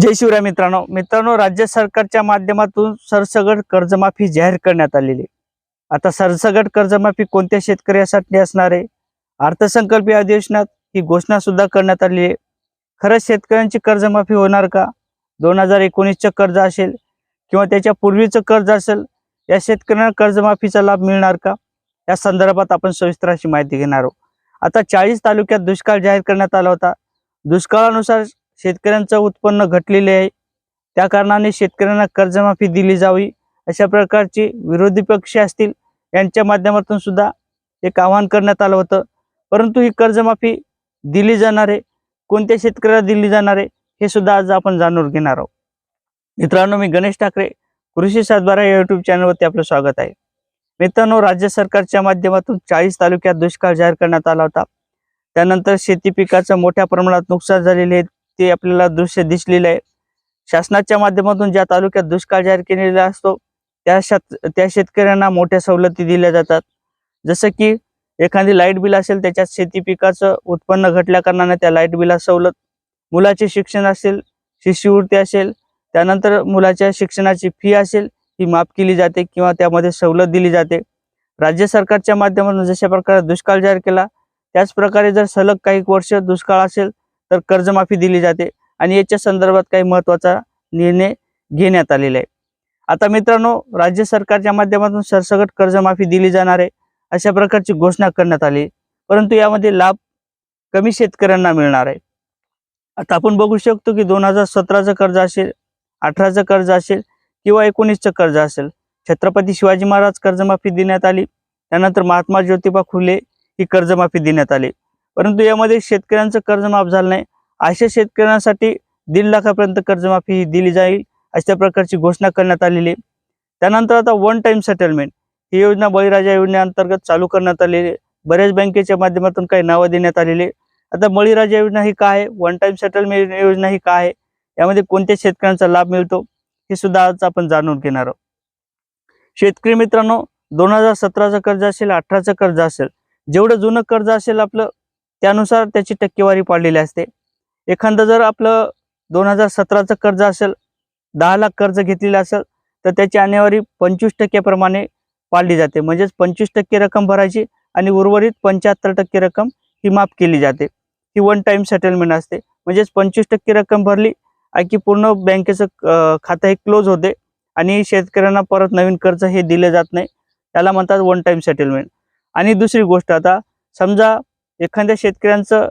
जय शिवराय मित्रांनो. मित्रांनो राज्य सरकारच्या माध्यमातून सरसगट कर्जमाफी जाहीर करण्यात आलेली आहे. आता सरसगट कर्जमाफी कोणत्या शेतकऱ्यासाठी असणार आहे? अर्थसंकल्पीय अधिवेशनात ही घोषणा सुद्धा करण्यात आली आहे. खरंच शेतकऱ्यांची कर्जमाफी होणार का? दोन हजार एकोणीसचं कर्ज असेल किंवा त्याच्या पूर्वीचं कर्ज असेल या शेतकऱ्यांना कर्जमाफीचा लाभ मिळणार का? या संदर्भात आपण सविस्तर अशी माहिती घेणार आहोत. आता चाळीस तालुक्यात दुष्काळ जाहीर करण्यात आला होता. दुष्काळानुसार शेतकऱ्यांचं उत्पन्न घटलेले आहे. त्या कारणाने शेतकऱ्यांना कर्जमाफी दिली जावी. अशा प्रकारची विरोधी पक्ष असतील यांच्या माध्यमातून सुद्धा एक आवाहन करण्यात आलं होतं. परंतु ही कर्जमाफी दिली जाणार आहे. कोणत्या शेतकऱ्याला दिली जाणार आहे हे सुद्धा आज आपण जाणून घेणार आहोत. मित्रांनो मी गणेश ठाकरे कृषी सातबारा या युट्यूब चॅनलवरती आपलं स्वागत आहे. मित्रांनो राज्य सरकारच्या माध्यमातून चाळीस तालुक्यात दुष्काळ जाहीर करण्यात आला होता. त्यानंतर शेती पिकाचं मोठ्या प्रमाणात नुकसान झालेले आहे ते आपल्याला दृश्य दिसलेलं आहे. शासनाच्या माध्यमातून ज्या तालुक्यात दुष्काळ जाहीर केलेला असतो त्या शेत त्या शेतकऱ्यांना मोठ्या सवलती दिल्या जातात. जसं की एखादी लाइट बिल असेल त्याच्यात शेती पिकाचं उत्पन्न घटल्या कारणाने त्या लाइट बिला सवलत. मुलाचे शिक्षण असेल शिष्यवृत्ती असेल त्यानंतर मुलाच्या शिक्षणाची फी असेल ती माफ केली जाते किंवा त्यामध्ये सवलत दिली जाते. राज्य सरकारच्या माध्यमातून जशा प्रकारे दुष्काळ जाहीर केला त्याच प्रकारे जर सलग काही वर्ष दुष्काळ असेल तर कर्जमाफी दिली जाते आणि याच्या संदर्भात काही महत्त्वाचा निर्णय घेण्यात आलेला आहे. आता मित्रांनो राज्य सरकारच्या माध्यमातून सरसकट कर्जमाफी दिली जाणार आहे अशा प्रकारची घोषणा करण्यात आली. परंतु यामध्ये लाभ कमी शेतकऱ्यांना मिळणार आहे. आता आपण बघू शकतो की दोन हजार सतराचं कर्ज असेल अठराचं कर्ज असेल किंवा एकोणीसचं कर्ज असेल छत्रपती शिवाजी महाराज कर्जमाफी देण्यात आली. त्यानंतर महात्मा ज्योतिबा फुले ही कर्जमाफी देण्यात आली. परंतु यामध्ये शेतकऱ्यांचं कर्ज माफ झालं नाही. अशा शेतकऱ्यांसाठी दीड लाखापर्यंत कर्जमाफी ही दिली जाईल अशा प्रकारची घोषणा करण्यात आलेली. आहे त्यानंतर आता वन टाइम सेटलमेंट ही योजना बळीराजा योजनेअंतर्गत चालू करण्यात आलेली. आहे बऱ्याच बँकेच्या माध्यमातून काही नावं देण्यात आलेली. आहे आता बळीराजा योजना ही काय? आहे वन टाइम सेटलमेंट योजना ही काय? आहे यामध्ये कोणत्या शेतकऱ्यांचा लाभ मिळतो? हे सुद्धा आज आपण जाणून घेणार आहोत. शेतकरी मित्रांनो दोन हजार सतराचं कर्ज असेल अठराचं कर्ज असेल जेवढं जुनं कर्ज असेल आपलं त्यानुसार त्याची टक्केवारी पाडलेली असते. एखादं जर आपलं दोन हजार सतराचं कर्ज असेल दहा लाख कर्ज घेतलेलं असेल तर त्याची आणेवारी पंचवीस टक्क्याप्रमाणे पाडली जाते. म्हणजेच पंचवीस टक्के रक्कम भरायची आणि उर्वरित पंच्याहत्तर टक्के रक्कम ही माफ केली जाते. ही वन टाईम सेटलमेंट असते. म्हणजेच पंचवीस टक्के रक्कम भरली की पूर्ण बँकेचं खातं हे क्लोज होते आणि शेतकऱ्यांना परत नवीन कर्ज हे दिले जात नाही. त्याला म्हणतात वन टाईम सेटलमेंट आणि दुसरी गोष्ट आता समजा एखाद्या शेतकऱ्यांचं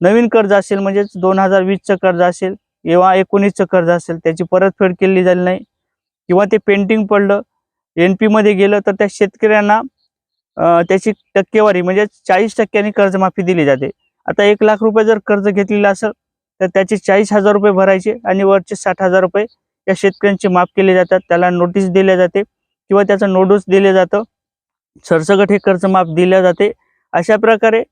नवीन कर्ज असेल म्हणजेच दोन हजार वीसचं कर्ज असेल किंवा एकोणीसचं कर्ज असेल त्याची परतफेड केली झाली नाही किंवा ते पेंटिंग पडलं एन पीमध्ये गेलं तर त्या शेतकऱ्यांना त्याची टक्केवारी म्हणजे चाळीस टक्क्यांनी कर्जमाफी दिली जाते. आता एक लाख रुपये जर कर्ज घेतलेलं असेल तर त्याचे चाळीस हजार रुपये भरायचे आणि वरचे साठ हजार रुपये या शेतकऱ्यांचे माफ केले जातात. त्याला नोटीस दिल्या जाते किंवा त्याचं नोटीस दिले जातं. सरसकट हे कर्ज माफ दिल्या जाते. अशा प्रकारे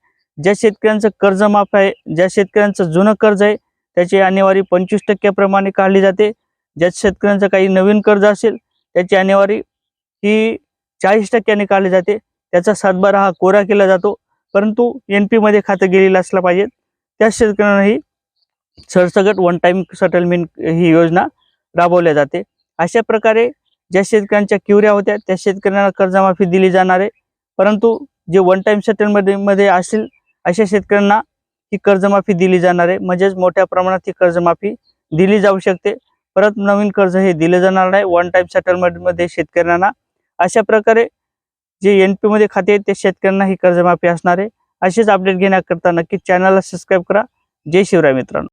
ज्या शेतकऱ्यांचं कर्ज माफ आहे ज्या शेतकऱ्यांचं जुनं कर्ज आहे त्याची आणेवारी पंचवीस टक्क्याप्रमाणे काढली जाते. ज्या शेतकऱ्यांचं काही नवीन कर्ज असेल त्याची आणेवारी ही चाळीस टक्क्याने काढली जाते. त्याचा सातबारा हा कोरा केला जातो. परंतु एन पीमध्ये खातं गेलेलं असलं पाहिजे. त्या शेतकऱ्यांना ही वन टाईम सेटलमेंट ही योजना राबवल्या जाते. अशा प्रकारे ज्या शेतकऱ्यांच्या किवऱ्या होत्या त्या शेतकऱ्यांना कर्जमाफी दिली जाणार आहे. परंतु जे वन टाईम सेटलमेंटमध्ये असतील अशा शेतकऱ्यांना ही कर्जमाफी दिली जाणार आहे. म्हणजेच मोठ्या प्रमाणात ही कर्जमाफी दिली जाऊ शकते. परत नवीन कर्ज हे दिले जाणार नाही. वन टाईम सेटलमेंटमध्ये शेतकऱ्यांना अशा प्रकारे जे एनमध्ये खाते आहेत ते शेतकऱ्यांना ही कर्जमाफी असणार आहे. असेच अपडेट घेण्याकरता नक्की चॅनलला सबस्क्राईब करा. जय शिवराय मित्रांनो.